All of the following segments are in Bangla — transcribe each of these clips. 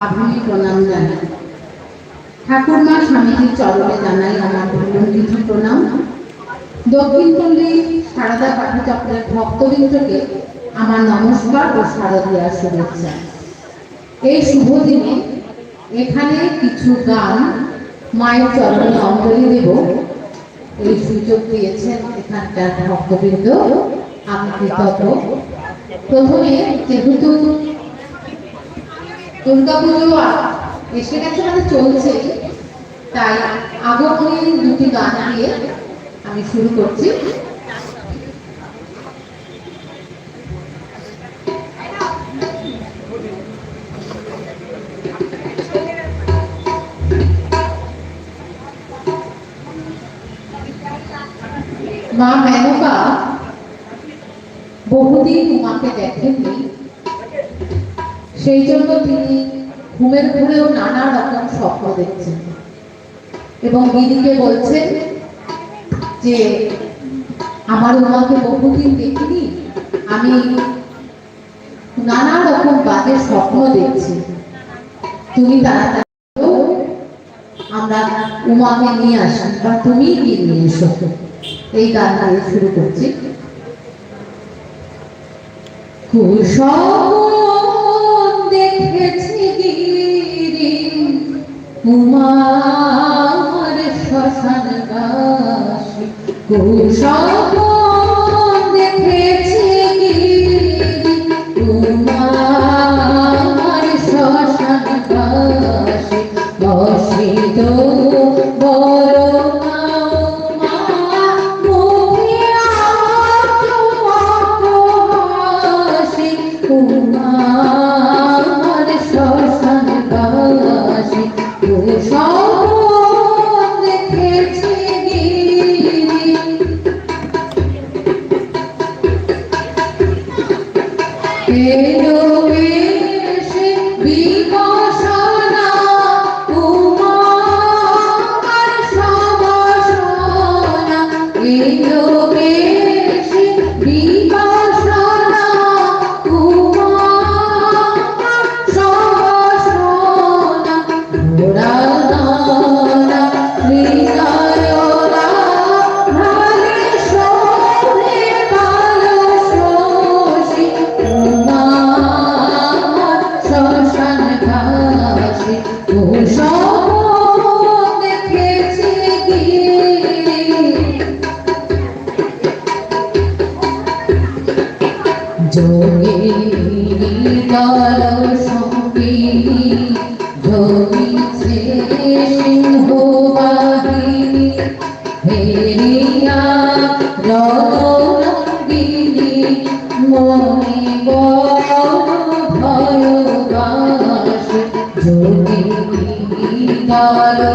আধুনিক প্রণাম জানাই ঠাকুরমা স্বামীজির চরণে জানাই আমার কিছু প্রণাম। দক্ষিণ পল্লী সারদা পাঠচক্রের ভক্তবৃন্দকে আমার নমস্কার ও শারদীয়ার শুভেচ্ছা। এই শুভ দিনে এখানে কিছু গান মায়ের চরণে অঞ্জলি দেব। এই সুযোগ দিয়েছেন এখানকার ভক্তবৃন্দ। আমি কৃতজ্ঞ। প্রথমে যেহেতু দুর্গা পুজো এসে গেছে মানে চলছে। তাই আগমনী দুটি গান দিয়ে আমি শুরু করছি। মা মেনকা বহুদিন উমাকে দেখেননি। সেই জন্য তিনি ঘুমের ঘুরেও নানা রকম স্বপ্ন দেখছেন। এবং দিদিকে বলছেন যে, আমার উমাকে বহুদিন দেখিনি, আমি নানা রকম বাজে স্বপ্ন দেখছি। তুমি তাড়াতাড়ি আমরা উমাকে নিয়ে আসি বা তুমি গিয়ে নিয়ে এসো। এই গান শুরু করছি। কুসম কুসম দেখেছি উমার শ্মশান বাসী বসিত বড় Amém. కావాలో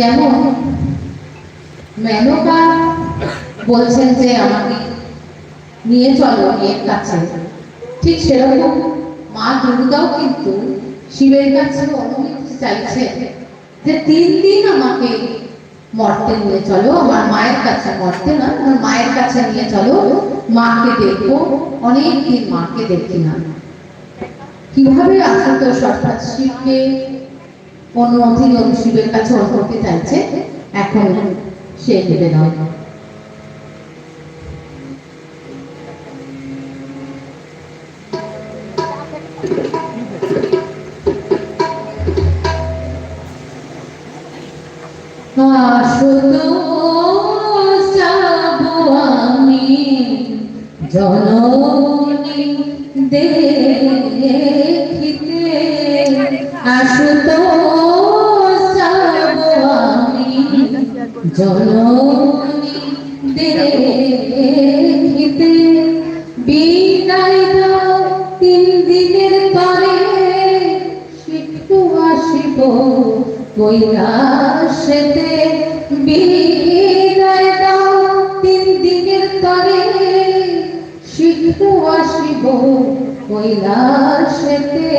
যেমন মেনকা বলছেন যে আমাকে নিয়ে চলো মেয়ের কাছে। ঠিক সেরকম মা দুর্গাও কিন্তু শিবের কাছে অনুমতি চাইছে যে তিন দিন আমাকে মর্তে নিয়ে চলো, আমার মায়ের কাছে মর্তে না, আমার মায়ের কাছে নিয়ে চলো, মাকে দেখব অনেক দিন মাকে দেখি না। কীভাবে আশুতোষ অর্থাৎ শিবকে অনুমতি নিয়ে শিবের কাছে অনুমতি চাইছে এখন সে নিবেদন জননী দেখিতে জননী দেখিতে বিদায় দাও তিন দিনের পরে শিখু আসিব কৈলাসেতে বিদায় দাও তিন দিনের তরে শিখু আসিব, কৈলাসেতে।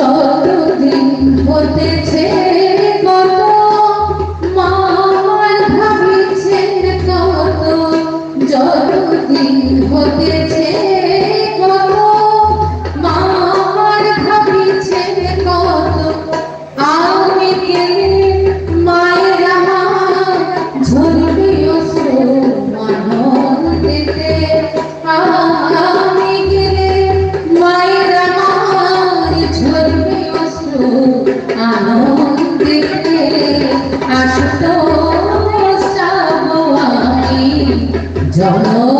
যতদিন হতেছে জননী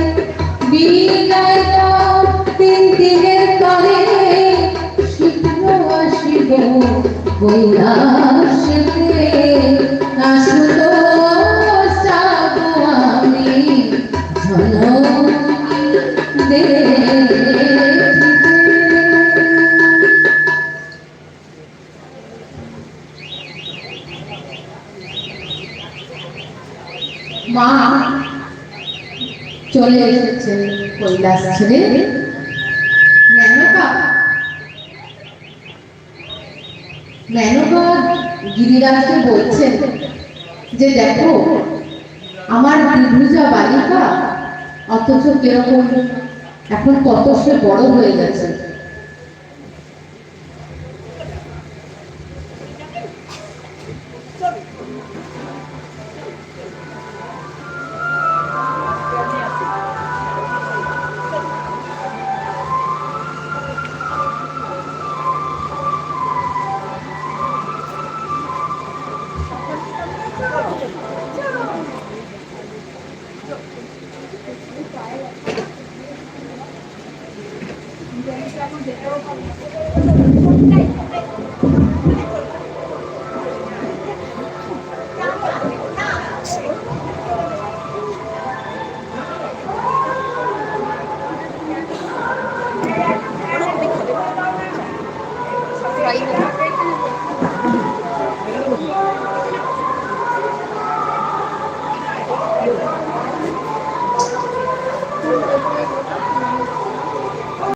মা চলে এসেছে কৈলাস ছেড়ে মেনকা মেনকা গিরিরাজকে বলছেন যে দেখো আমার বিভুজা বালিকা অথচ কীরকম এখন কত সে বড় হয়ে গেছে। Thank you.